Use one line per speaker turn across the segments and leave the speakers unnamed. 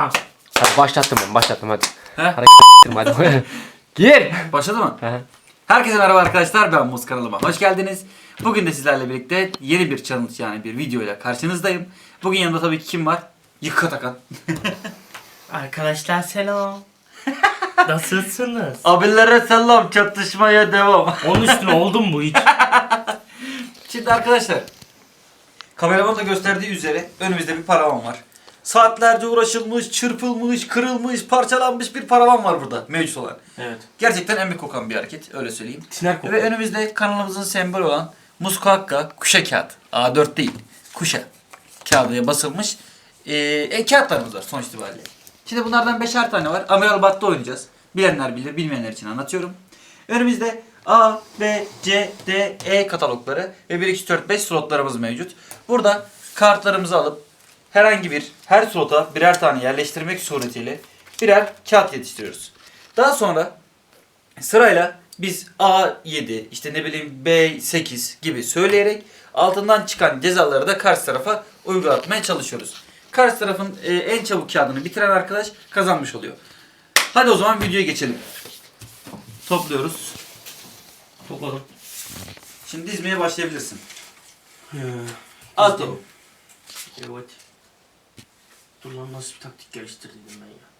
Hadi başlattım ben başlattım hadi.
He?
Hareket ettirme hadi. Gir.
Başladı mı?
Hı.
Herkese merhaba arkadaşlar ben Muz kanalıma hoş geldiniz. Bugün de sizlerle birlikte yeni bir challenge yani bir videoyla karşınızdayım. Bugün yanımda tabii ki kim var? Yıka takan.
Arkadaşlar selam. Nasılsınız?
Abilere selam çatışmaya devam.
Onun üstüne oldu mu bu hiç?
Şimdi arkadaşlar kameraman da gösterdiği üzere önümüzde bir paravan var. Saatlerce uğraşılmış, çırpılmış, kırılmış, parçalanmış bir paravan var burada mevcut olan.
Evet.
Gerçekten emek kokan bir hareket öyle söyleyeyim.
Tiner
Ve
kokuyor.
önümüzde kanalımızın sembolü olan Muskakka kuşa kağıt. A4 değil. Kuşa kağıdıya basılmış e, e, kağıtlarımız var sonuç itibariyle. Şimdi bunlardan beşer tane var. Amiral Battı oynayacağız. Bilenler bilir, bilmeyenler için anlatıyorum. Önümüzde A, B, C, D, E katalogları ve 1, 2, 4, 5 slotlarımız mevcut. Burada kartlarımızı alıp herhangi bir, her slota birer tane yerleştirmek suretiyle birer kağıt yetiştiriyoruz. Daha sonra Sırayla biz A7 işte ne bileyim B8 gibi söyleyerek altından çıkan cezaları da karşı tarafa uygulatmaya çalışıyoruz. Karşı tarafın e, en çabuk kağıdını bitiren arkadaş kazanmış oluyor. Hadi o zaman videoya geçelim. Topluyoruz.
Topladım.
Şimdi dizmeye başlayabilirsin. Az
dizdim. Evet. Dur lan nasıl bir taktik geliştirdim ben ya.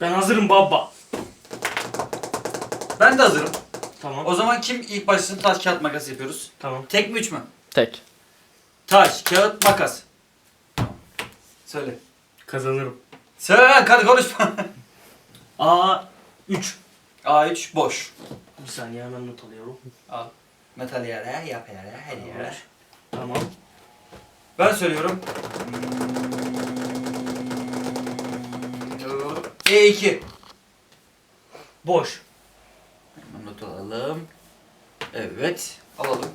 Ben hazırım baba.
Ben de hazırım.
Tamam.
O zaman kim ilk başlasın taş kağıt makas yapıyoruz.
Tamam.
Tek mi üç mü?
Tek.
Taş, kağıt, makas. Söyle.
Kazanırım.
Lan hadi konuşma.
A 3.
A3 boş.
Bir saniye hemen not alıyorum.
Al. Metal yere, yap yere, her yere.
Tamam.
Ben söylüyorum. E2.
Boş.
Hemen not alalım. Evet. Alalım.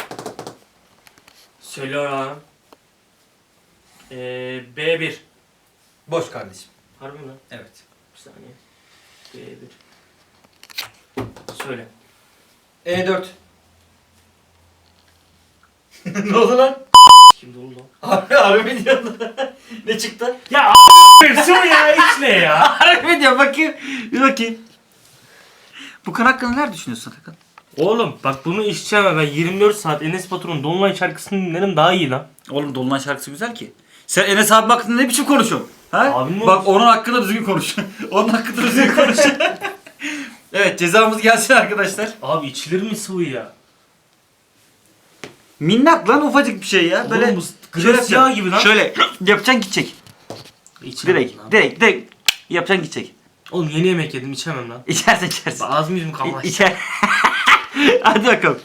Söylüyorum. Ee, B1.
Boş kardeşim.
Harbi mi?
Evet.
Bir saniye. B1. Söyle.
E4. ne oldu lan?
Kim dolu lan?
Harbi harbi mi diyorsun? ne çıktı?
Ya a**sı mı ya? İç ne ya?
Harbi diyor? Bakayım. Bir bakayım. Bu kan hakkında neler düşünüyorsun Atakan?
Oğlum bak bunu içeceğim ben 24 saat Enes Batur'un Dolunay şarkısını dinlerim daha iyi lan.
Oğlum Dolunay şarkısı güzel ki. Sen Enes abi hakkında ne biçim konuşuyorsun? Ha?
Abim mi
Bak
olmuş?
onun hakkında düzgün konuş. onun hakkında düzgün konuş. evet cezamız gelsin arkadaşlar.
Abi içilir mi sıvı ya?
Minnak lan ufacık bir şey ya. Böyle
Oğlum bu gres
şöyle
yağ
yapacaksın.
gibi lan.
Şöyle yapacaksın gidecek.
İçemem
Direkt,
lan.
direkt, direkt yapacaksın gidecek.
Oğlum yeni yemek yedim içemem lan.
İçersin içersin.
Bak Ağzım yüzüm
İ-
kalmaz.
İçer. Hadi bakalım.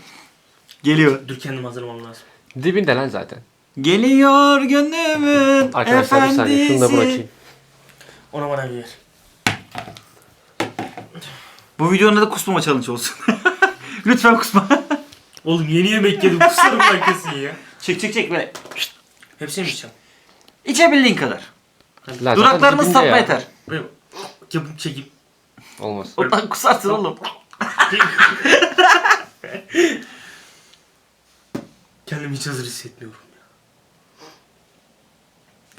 Geliyor.
Dur kendim hazırlamam lazım.
Dibinde lan zaten.
Geliyor gönlümün
Arkadaşlar bir saniye şunu da bırakayım.
Ona bana bir ver.
Bu videonun da kusmama challenge olsun. Lütfen kusma.
Oğlum yeni yemek yedim kusarım ben kesin ya.
çek çek çek böyle.
Hepsini mi içeceğim?
İçebildiğin kadar.
Lan zaten
Duraklarımız
dibinde
sapma
ya.
yeter.
Böyle yapıp çekeyim.
Olmaz.
Oradan kusarsın oğlum.
Kendimi hiç hazır hissetmiyorum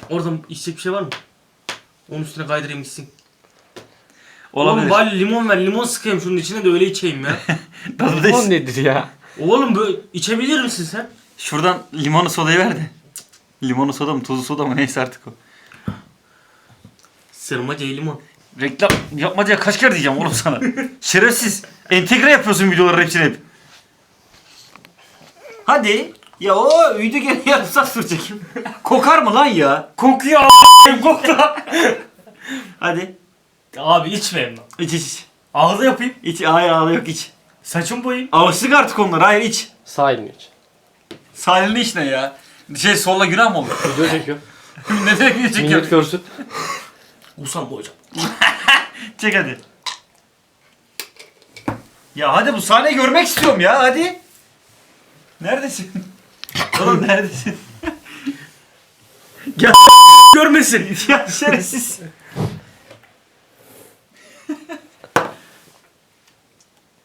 ya. Oradan içecek bir şey var mı? Onun üstüne kaydırayım gitsin.
Olabilir.
Oğlum bari limon ver limon sıkayım şunun içine de öyle içeyim ya.
Limon nedir ya?
Oğlum böyle içebilir misin sen?
Şuradan limonlu sodayı ver de. Limonlu soda mı tuzlu soda mı neyse artık o.
Sırmaca limon.
Reklam yapma diye kaç kere diyeceğim oğlum sana. Şerefsiz. Entegre yapıyorsun videoları hepsini hep. Hadi. Ya o video gene yarım saat sürecek. Kokar mı lan ya?
Kokuyor a**ayım koktu.
Hadi.
Abi içmeyeyim lan.
İç iç iç.
Ağzı yapayım.
İç hayır ağla yok iç.
Saçım boyayım.
Alıştık artık onlar hayır iç.
Sağ elini iç.
Sahilini iç ne ya? Şey solla günah mı olur?
Video çekiyor.
ne demek video çekiyor?
Millet görsün.
Usam boyayacağım.
Çek hadi. Ya hadi bu sahneyi görmek istiyorum ya hadi. Neredesin? Oğlum neredesin?
Görmesin.
ya şerefsiz.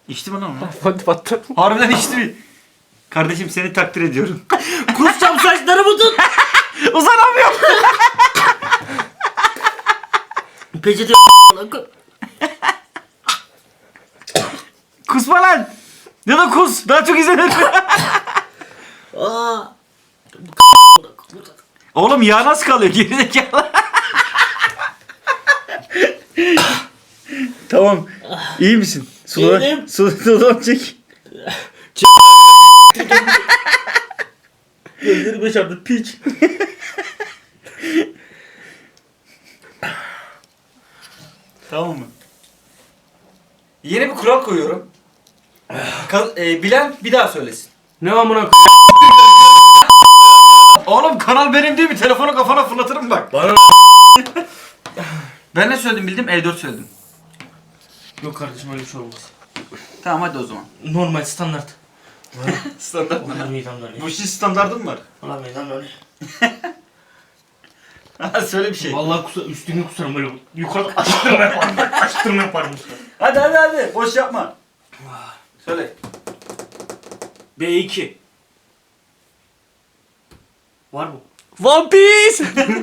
İçti mi lan onu?
Hadi battı.
Harbiden içti mi? Kardeşim seni takdir ediyorum.
Kusacağım saçlarımı tut.
Uzanamıyorum.
Peçete
Kusma lan. Ya da kus. Daha çok izlenir.
Aa.
Oğlum yağ nasıl kalıyor gerizekalı? tamam. İyi misin? Sudan,
İyiyim.
su, sudan çek.
Gözlerime çarptı piç.
Tamam mı? Yeni bir kural koyuyorum. Ka- e, bilen bir daha söylesin.
Ne amına k-
Oğlum kanal benim değil mi? Telefonu kafana fırlatırım bak.
Bana
Ben ne söyledim bildim? E4 söyledim.
Yok kardeşim öyle bir şey olmaz.
Tamam hadi o zaman.
Normal standart.
Standart
Onlar midem dönüyor.
Bu işin standardı mı var?
Valla midem dönüyor.
Söyle bir şey.
Vallahi kusa, üstünü kusarım böyle yukarı açtırma yaparım. açtırma yaparım işte.
Hadi hadi hadi. Boş yapma. Söyle.
B2. Var mı?
One Piece.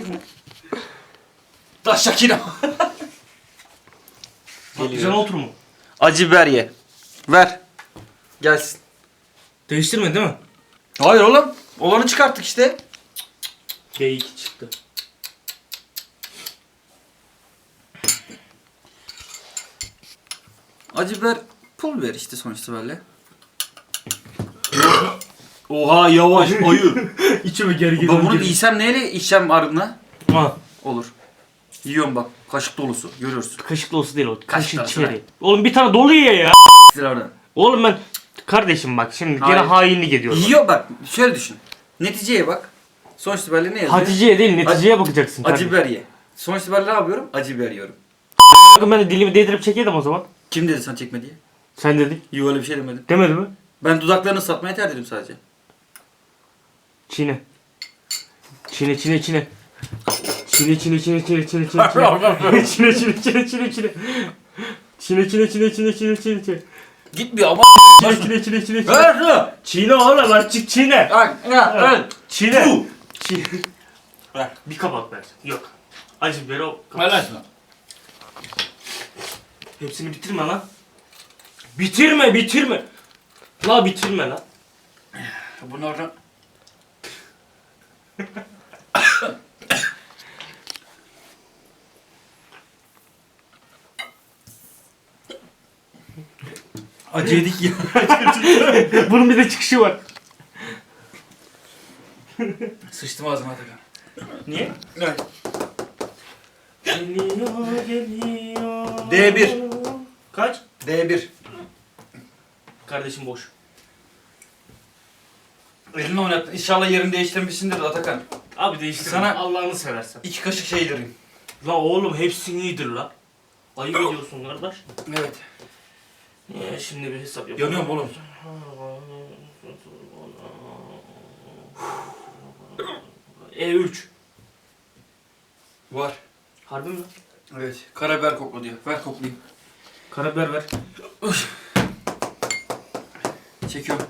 Taş Şakira.
Patlıcan otur mu?
Acı biber ye. Ver. Gelsin.
Değiştirme değil mi?
Hayır oğlum. Olanı çıkarttık işte.
B2 çıktı.
Acı biber pul biber işte sonuçta böyle. Oha yavaş ayı.
İçime geri
ben bunu giysem neyle içeceğim ardına?
Ha.
Olur. Yiyorum bak. Kaşık dolusu. Görüyorsun.
Kaşık dolusu değil o. Kaşık
dolusu
içeri. Oğlum bir tane dolu ye ya.
Oradan.
Oğlum ben kardeşim bak şimdi gene
Hayır.
hainlik ediyorum.
Yiyor bak. Şöyle düşün. Neticeye bak. Sonuç itibariyle ne yazıyor?
Hatice'ye değil neticeye bakacaksın.
Acı biber ye. Sonuç itibariyle ne yapıyorum? Acı biber yiyorum.
Bakın ben de dilimi değdirip çekeydim o zaman.
Kim dedi sana çekme diye?
Sen dedin.
Yok öyle bir şey demedim.
Demedi mi?
Ben dudaklarını satmaya ter dedim sadece.
Çiğne. Çiğne çiğne çiğne. Çiğne çiğne çiğne çiğne çiğne çiğne çiğne. Çiğne çiğne çiğne çiğne çiğne. Çiğne çiğne çiğne çiğne çiğne çiğne.
Gitmiyor ama.
Çiğne çiğne çiğne çiğne çiğne.
Ver.
Çiğne oğlum artık çiğne. Çiğne. Çiğne.
Ver.
Bir kabak ver. Yok. Acı biberi o.
Ver lan şunu.
Hepsini bitirme lan. Bitirme bitirme. La bitirme lan.
Bunu oradan. Acı yedik ya.
Bunun bir de çıkışı var.
Sıçtım ağzıma Atakan.
Niye?
Evet.
Geliyor geliyor.
D1.
Kaç?
D1.
Kardeşim boş.
Elini oynattın. İnşallah yerini değiştirmişsindir Atakan.
Abi değiştir.
Sana-
Allah'ını seversen.
İki kaşık şey yedireyim.
La oğlum hepsi iyidir la. Ayıp ediyorsun kardeş.
Evet.
Niye şimdi bir hesap yapalım.
Yanıyorum oğlum.
E3.
Var.
Harbi mi?
Evet. Karabiber kokla diyor. Ver koklayayım.
Karabiber ver.
Çekiyorum.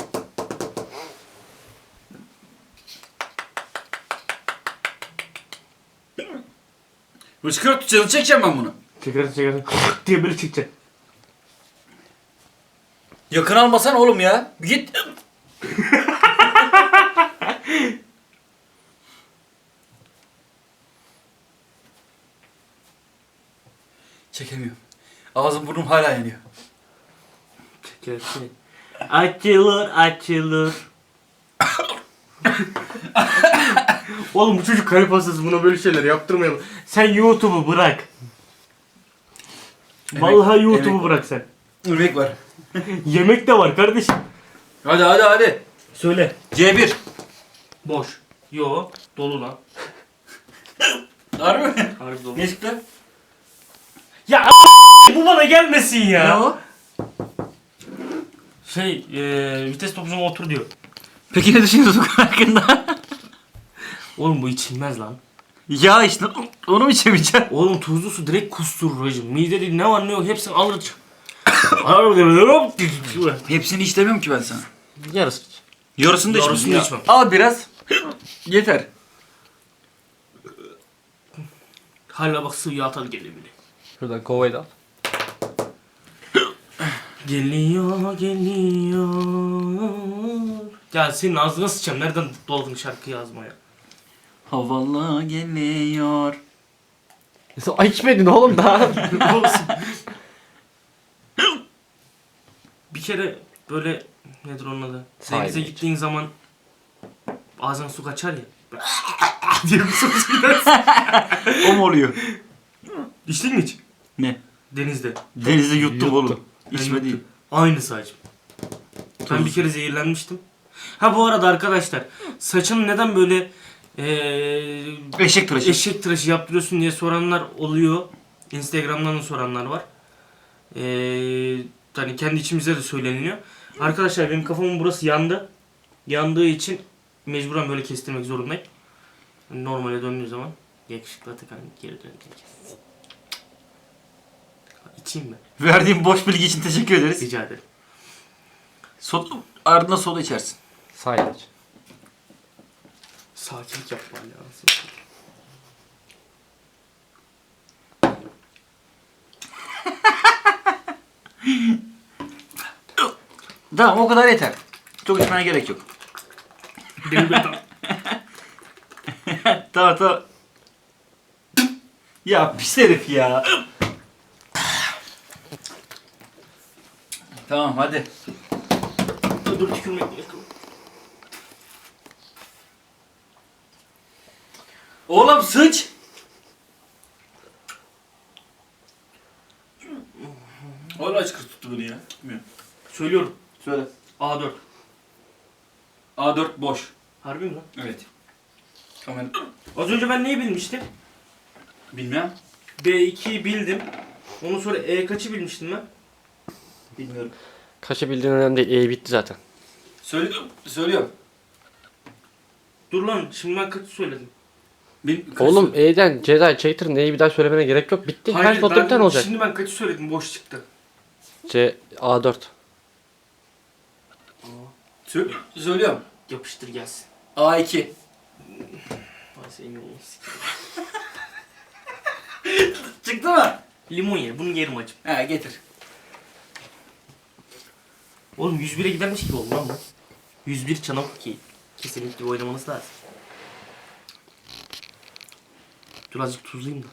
Hıçkırt canı çekeceğim ben bunu.
Çıkarın çıkarın. diye böyle çıkacak.
Yakın almasan oğlum ya. Bir Git. Çekemiyorum. Ağzım burnum hala yanıyor.
Çekersin. Açılır açılır. Oğlum bu çocuk kalp hastası buna böyle şeyler yaptırmayalım. Sen YouTube'u bırak. Vallahi YouTube'u
emek-
bırak sen.
Ürmek var.
Yemek de var kardeşim.
Hadi hadi hadi.
Söyle.
C1.
Boş. Yo. Dolu lan.
Harbi mi?
Harbi dolu.
Ne çıktı?
Ya bu bana gelmesin ya.
Ne o?
Şey, e, vites topuzuna otur diyor.
Peki ne düşünüyorsun bu konu hakkında?
Oğlum bu içilmez lan.
ya işte onu mu içemeyeceğim?
Oğlum tuzlu su direkt kusturur hacım. Midede ne var ne yok hepsini alır.
Hepsini istemiyorum ki ben sana.
Yarısı.
Yarısını da
Yarısını
içmem.
içmem.
Al biraz. Yeter.
Hala bak sıvı yağ tadı geliyor bile.
Şuradan kovayı da al.
Geliyor geliyor. Ya senin ağzına sıçacağım. Nereden doldun şarkı yazmaya?
Havalı geliyor.
Sen ay içmedin oğlum daha.
Olsun. bir kere böyle nedir onun adı?
Sahile
Denize gittiğin zaman ağzına su kaçar ya. Diye bir gider.
O mu oluyor?
İçtin mi hiç?
Ne?
Denizde.
Denizde yuttum
Yuttum.
oğlum.
Ben
İçme
yuttum.
değil.
Aynı saç. Ben bir kere zehirlenmiştim. Ha bu arada arkadaşlar saçını neden böyle eee
Eşek tıraşı.
eşek tıraşı yaptırıyorsun diye soranlar oluyor. Instagram'dan da soranlar var. Eee hani kendi içimize de söyleniyor. Arkadaşlar benim kafamın burası yandı. Yandığı için mecburen böyle kestirmek zorundayım. Normale döndüğü zaman yakışıklı Atakan geri dönecek. İçeyim mi?
Verdiğin boş bilgi için teşekkür ederiz.
Rica ederim.
Soda, ardından soda içersin.
İç.
Sakinlik yap bari ya.
Tamam o kadar yeter. Çok içmene gerek yok.
Benim.
Tamam tamam. ya pis herif ya. tamam hadi.
Dur tükürmek yakın.
Oğlum sıç. Hala açık tuttu bunu ya. Gitmiyor.
Söylüyorum.
Söyle.
A4.
A4 boş.
Harbi mi lan?
Evet. Kamera.
Az önce ben neyi bilmiştim?
Bilmem.
B2'yi bildim. Ondan sonra E kaçı bilmiştim ben?
Bilmiyorum.
Kaçı bildiğin önemli değil. E bitti zaten.
Söyle, söylüyorum.
Dur lan şimdi ben kaçı söyledim?
Bil,
Oğlum E'den ceza çektirin. E'yi bir daha söylemene gerek yok. Bitti. Her
Hayır,
spotta
ben-
bir tane olacak.
Şimdi ben kaçı söyledim boş çıktı.
C A4.
Söyle, söylüyorum.
Yapıştır gelsin.
A2.
Ay senin yolunu sikeyim.
Çıktı mı?
Limon ye. Bunu yerim acım.
He getir.
Oğlum 101'e gidermiş gibi oldu lan bu. 101 çanak ki. Kesinlikle oynamanız lazım. Dur azıcık tuzlayayım da.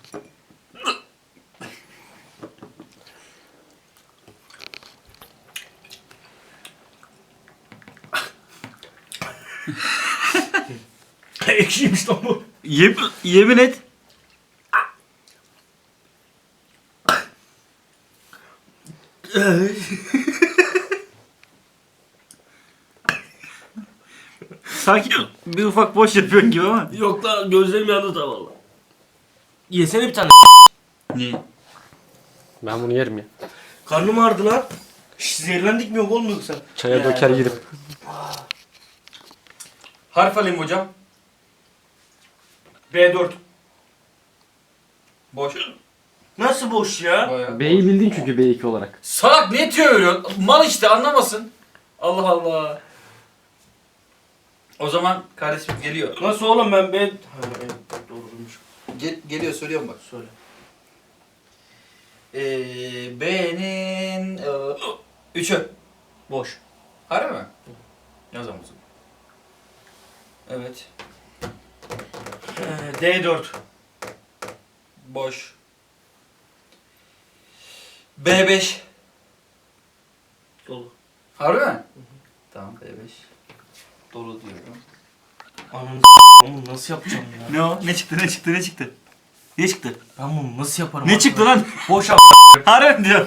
Ekşiymiş lan bu.
Yem, yemin et. Sanki bir ufak boş yapıyorsun gibi ama.
Yok lan gözlerim yandı da valla. Yesene bir tane.
Niye?
Ben bunu yerim ya.
Karnım ağrıdı lan. Şş, zehirlendik mi yok oğlum yoksa?
Çaya
Ya,
döker yerim.
Harf alayım hocam. B4. Boş.
Nasıl boş ya?
B'yi bildin çünkü B2 olarak.
Salak ne tüyo veriyorsun? Mal işte anlamasın. Allah Allah. O zaman kardeşim geliyor.
Nasıl oğlum ben ben... Ha, evet.
Gel, geliyor söylüyorum bak.
Söyle.
Ee, B'nin e, üçü.
Boş.
Harbi mi? O zaman. Evet.
Ee, D4.
Boş. B5.
Dolu.
Harbi mi? Tamam B5. Dolu diyorum.
Ananı nasıl yapacağım ya?
Ne o? Ne çıktı? Ne çıktı? Ne çıktı? Ne çıktı?
Ben bunu nasıl yaparım?
Ne çıktı lan?
Boş a**.
Harbi mi diyor?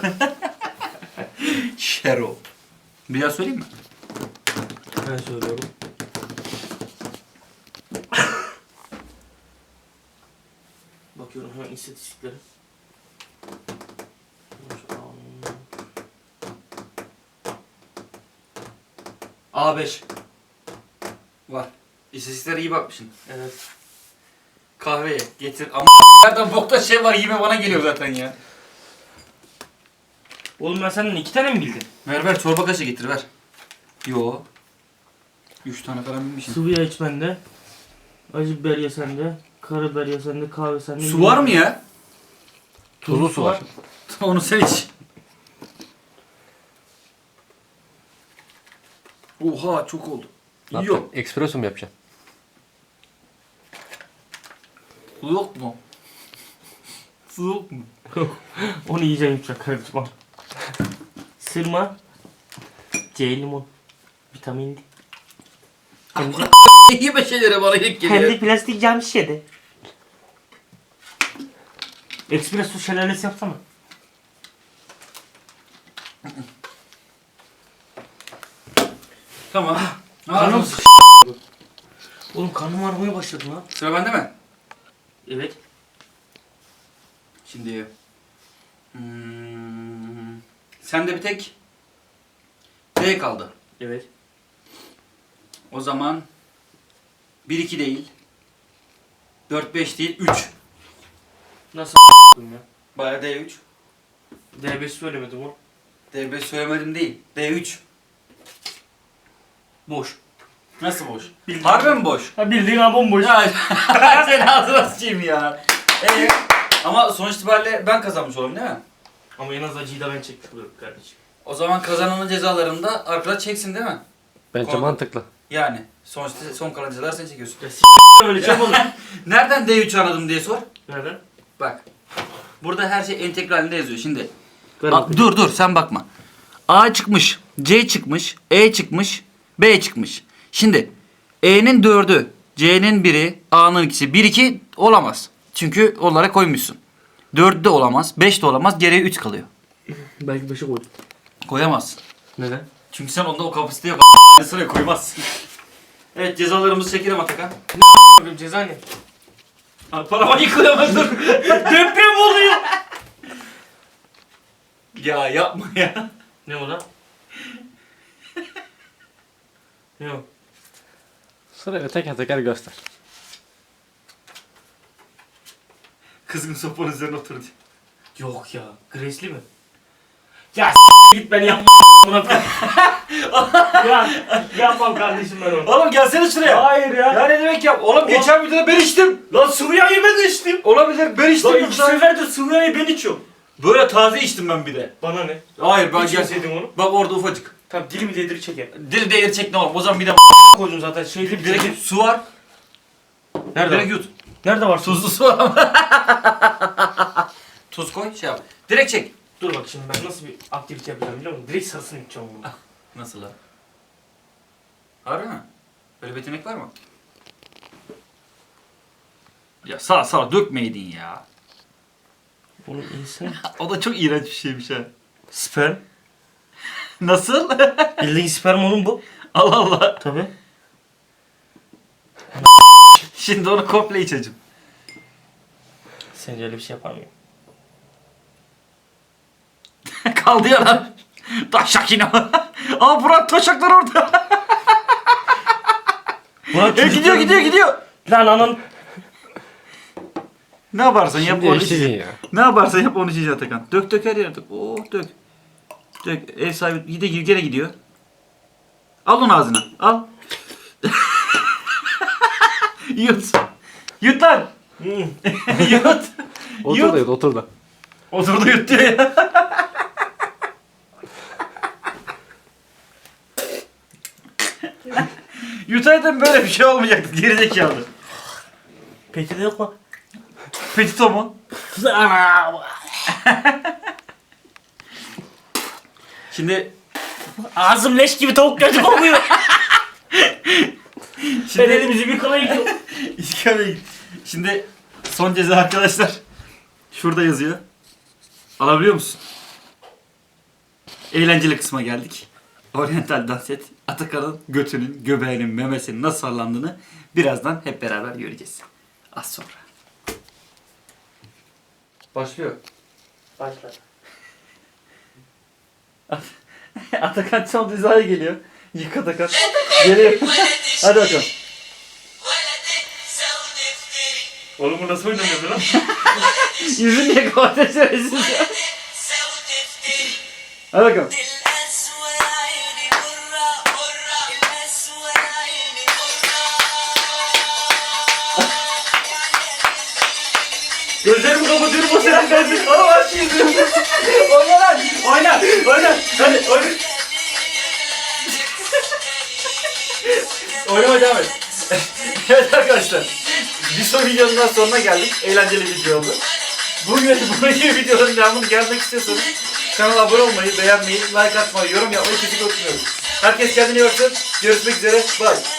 Şero. Bir daha söyleyeyim mi?
Ben söylüyorum. Bakıyorum hemen istatistiklere. A5.
Var. İstatistiklere iyi bakmışsın.
Evet.
Kahveye getir. Ama nereden bokta şey var yeme bana geliyor zaten ya.
Oğlum ben senden iki tane mi bildim?
Ver ver çorba kaşığı getir ver. Yo. Üç tane falan bilmişim.
Sıvı yağ iç bende. Acı biber ye sende. Karabiber ye sende. Kahve sende.
Su var mı ya?
Tuzlu su var.
Onu sen iç. Oha çok oldu.
Ne
Yok.
yapacaksın? Espresso mu yapacaksın?
Su yok mu? Su yok mu?
Onu yiyeceğim yumuşak kardeşim. al. Sırma. C limon. Vitamin D. De,
Yeme şeylere bana ilk
hem de plastik cam şişede. Espresso şelalesi yapsana.
Tamam.
Karnım
Aa,
s- Oğlum karnım ağrımaya başladı lan.
Sıra bende mi?
Evet.
Şimdi hmm, sende bir tek D kaldı.
Evet.
O zaman 1 2 değil. 4 5 değil 3.
Nasıl ya?
Baya D3.
D5 söylemedim oğlum.
D5 söylemedim değil. D3.
Boş.
Nasıl boş?
Bildiğin-
Harbi mi boş?
Ha bildiğin ha bomboş.
Ya sen ağzına sıçayım ya. Ee, ama sonuç itibariyle ben kazanmış oldum değil mi?
Ama en az acıyı da ben çekmiş oluyorum kardeşim.
O zaman kazananın cezalarında arkadaş çeksin değil mi?
Bence
Konu-
mantıklı.
Yani sonuçta son kalan cezalar sen çekiyorsun.
Ya s*** öyle şey mi olur?
Nereden D3 anladım diye sor.
Nereden?
Bak. Burada her şey entegre halinde yazıyor. Şimdi
Ver
A-
bakayım.
dur dur sen bakma. A çıkmış, C çıkmış, E çıkmış, B çıkmış. Şimdi E'nin dördü, C'nin biri, A'nın ikisi. 1 2 olamaz. Çünkü onlara koymuşsun. 4 de olamaz, 5 de olamaz, geriye 3 kalıyor.
Belki 5'e koydum.
Koyamazsın.
Neden?
Çünkü sen onda o kapasiteye b- sıraya koymazsın. evet cezalarımızı çekelim Atakan.
Bakayım ceza ne?
Parama yıkılamaz dur.
Deprem oluyor.
ya yapma ya.
Ne o lan? ne o?
Sırayla teker teker göster.
Kızgın sopanın üzerine oturdu.
Yok ya. Grace'li mi? Ya s- git beni yapma buna Ya yapmam kardeşim ben onu.
Oğlum gelsene şuraya.
Hayır ya.
Ya ne demek yap? Oğlum geçen videoda ben içtim.
Lan sıvı yağı ben içtim.
Olabilir ben içtim.
Lan
yoksa-
iki seferdir sıvı ben içiyorum.
Böyle taze içtim ben bir de.
Bana ne?
Hayır ben gel.
İçmeseydim onu.
Bak orada ufacık.
Tamam dilimi değdir çeker.
Dili değeri çek ne oğlum o zaman bir de
Koydum zaten şeydi
direkt su var.
Nerede?
Direkt yut.
Nerede var?
Tuzlu su var ama. Tuz koy şey yap. Direkt çek.
Dur bak şimdi ben nasıl bir aktivite yapacağım biliyor musun? Direkt sarısını içeceğim bunu.
Nasıl lan? Harbi mi? Böyle bir yetenek var mı? Ya sağ sağ dökmeydin ya.
Oğlum insan.
O da çok iğrenç bir şeymiş ha.
Sperm.
Nasıl?
Bildiğin sperm oğlum bu.
Allah Allah.
Tabi.
Şimdi onu komple içeceğim.
Sence öyle bir şey yapar mıyım?
Kaldı ya lan. Taşak yine. Aa Burak taşaklar orada.
Burak
e, gidiyor gidiyor gidiyor.
Lan anan.
Ne yaparsan yap
Şimdi
onu içeceksin.
ya.
Ne yaparsan yap onu içeceksin Atakan. Dök dök her yere dök. Oh dök. Dök. Ev sahibi gide gene gidiyor. Al onu ağzına. Al. Yut. Yut lan. Yut.
Otur da yut, otur da.
Oturdu yut diyor ya. Yutaydın böyle bir şey olmayacaktı. Gerizekalı.
Peki de yok mu?
Petito mu? Şimdi
Ağzım leş gibi tavuk götü kokuyor. ben
şimdi
elimizi bir kola yıkıyorum.
İskele Şimdi son ceza arkadaşlar. Şurada yazıyor. Alabiliyor musun? Eğlenceli kısma geldik. Oriental dans et. Atakan'ın götünün, göbeğinin, memesinin nasıl sallandığını birazdan hep beraber göreceğiz. Az sonra. Başlıyor.
Başla.
Atakan son cezaya geliyor. Yık Atakan. Geliyor. Hadi bakalım.
Oğlum bu nasıl oynanıyor lan?
Yüzün niye kapatıyorsun? Hadi bakalım. Gözlerimi kapatıyorum o gelsin. Ama her şeyi izliyorum. Oyna lan. Oyna. Oyna. Hadi oyna. Oynama devam et. evet arkadaşlar. Bir son videonun daha sonuna geldik. Eğlenceli bir video oldu. Bugün bu gibi videoların devamını gelmek istiyorsanız kanala abone olmayı, beğenmeyi, like atmayı, yorum yapmayı kesinlikle unutmuyoruz. Herkes kendine iyi baksın. Görüşmek üzere. Bye.